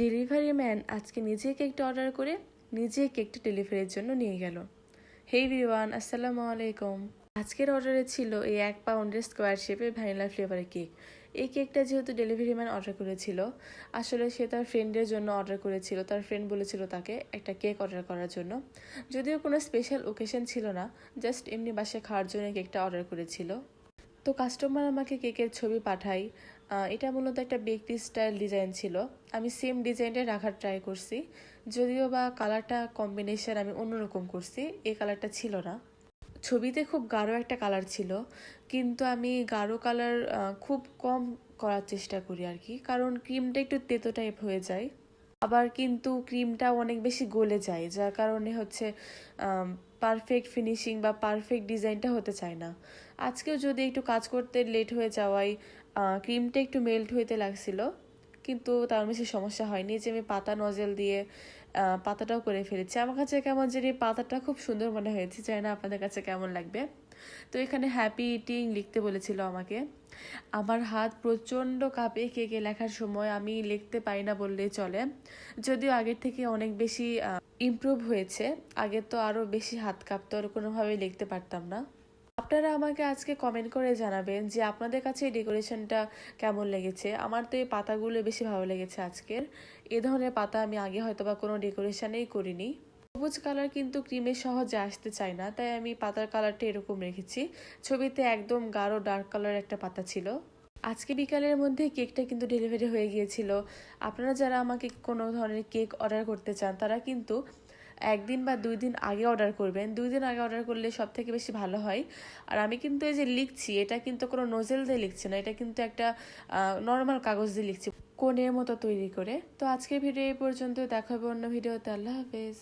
Delivery man আজকে নিজে কেকটা অর্ডার করে নিজে কেকটা ডেলিভারির জন্য নিয়ে গেল। হেই ভিওয়ান আসসালামু আলাইকুম। আজকের অর্ডারে ছিল এই এক পাউন্ডের স্কোয়ার শেপের ভ্যানিলা ফ্লেভারের কেক। এই কেকটা যেহেতু ডেলিভারি ম্যান অর্ডার করেছিল আসলে সে তার ফ্রেন্ডের জন্য অর্ডার করেছিল তার ফ্রেন্ড বলেছিল তাকে একটা কেক অর্ডার করার জন্য। যদিও কোনো স্পেশাল ওকেশন ছিল না জাস্ট এমনি বাসায় খাওয়ার জন্য কেকটা অর্ডার করেছিল। তো কাস্টমার আমাকে কেকের ছবি আহ, এটা মূলত একটা ব্যক্তি স্টাইল ডিজাইন ছিল। আমি সেম ডিজাইনটা রাখার ট্রাই করছি। যদিও বা কালারটা কম্বিনেশন আমি অন্যরকম করছি, এই কালারটা ছিল না। ছবিতে খুব গাঢ় একটা কালার ছিল, কিন্তু আমি গাঢ় কালার খুব কম করার চেষ্টা করি আর কি। কারণ ক্রিমটা একটু তেতো টাইপ হয়ে যায়। আবার কিন্তু ক্রিমটা অনেক বেশি গলে যায়, যার কারণে হচ্ছে পারফেক্ট ফিনিশিং বা পারফেক্ট ডিজাইনটা হতে চায় না। আজকেও যদি একটু কাজ করতে লেট হয়ে যাওয়ায় ক্রিমটা একটু মেল্ট হইতে লাগছিল, কিন্তু তার বেশি সমস্যা হয়নি যে আমি পাতা নজেল দিয়ে পাতাটাও করে ফেলেছি। আমার কাছে কেমন জানি পাতাটা খুব সুন্দর মনে হয়েছে, জানি না আপনাদের কাছে কেমন লাগবে। তো এখানে হ্যাপি ইটিং লিখতে বলেছিল আমাকে। আমার হাত প্রচণ্ড কাঁপে কেকে লেখার সময় আমি লিখতে পারি না বললেই চলে। যদিও আগের থেকে অনেক বেশি ইমপ্রুভ হয়েছে, আগে তো আরও বেশি হাত কাঁপতো, আর কোনোভাবেই লিখতে পারতাম না। আপনারা আমাকে আজকে কমেন্ট করে জানাবেন যে আপনাদের কাছে এই ডেকোরেশনটা কেমন লেগেছে। আমার তো এই পাতাগুলো বেশি ভালো লেগেছে আজকের। এ ধরনের পাতা আমি আগে হয়তো বা কোনো ডেকোরেশনেই করিনি। সবুজ কালার কিন্তু ক্রিমের সহজে আসতে চায় না, তাই আমি পাতার কালারটা এরকম রেখেছি। ছবিতে একদম গাঢ় ডার্ক কালার একটা পাতা ছিল। আজকে বিকালের মধ্যে কেকটা কিন্তু ডেলিভারি হয়ে গিয়েছিল। আপনারা যারা আমাকে কোনো ধরনের কেক অর্ডার করতে চান, তারা কিন্তু একদিন বা দুই দিন আগে অর্ডার করবেন। দুই দিন আগে অর্ডার করলে সব থেকে বেশি ভালো হয়। আর আমি কিন্তু এই যে লিখছি, এটা কিন্তু কোনো নোজেল দিয়ে লিখছি না, এটা কিন্তু একটা নর্মাল কাগজ দিয়ে লিখছি, কোণের মতো তৈরি করে। তো আজকের ভিডিও এই পর্যন্ত দেখা হবে অন্য ভিডিওতে। আল্লাহ হাফেজ।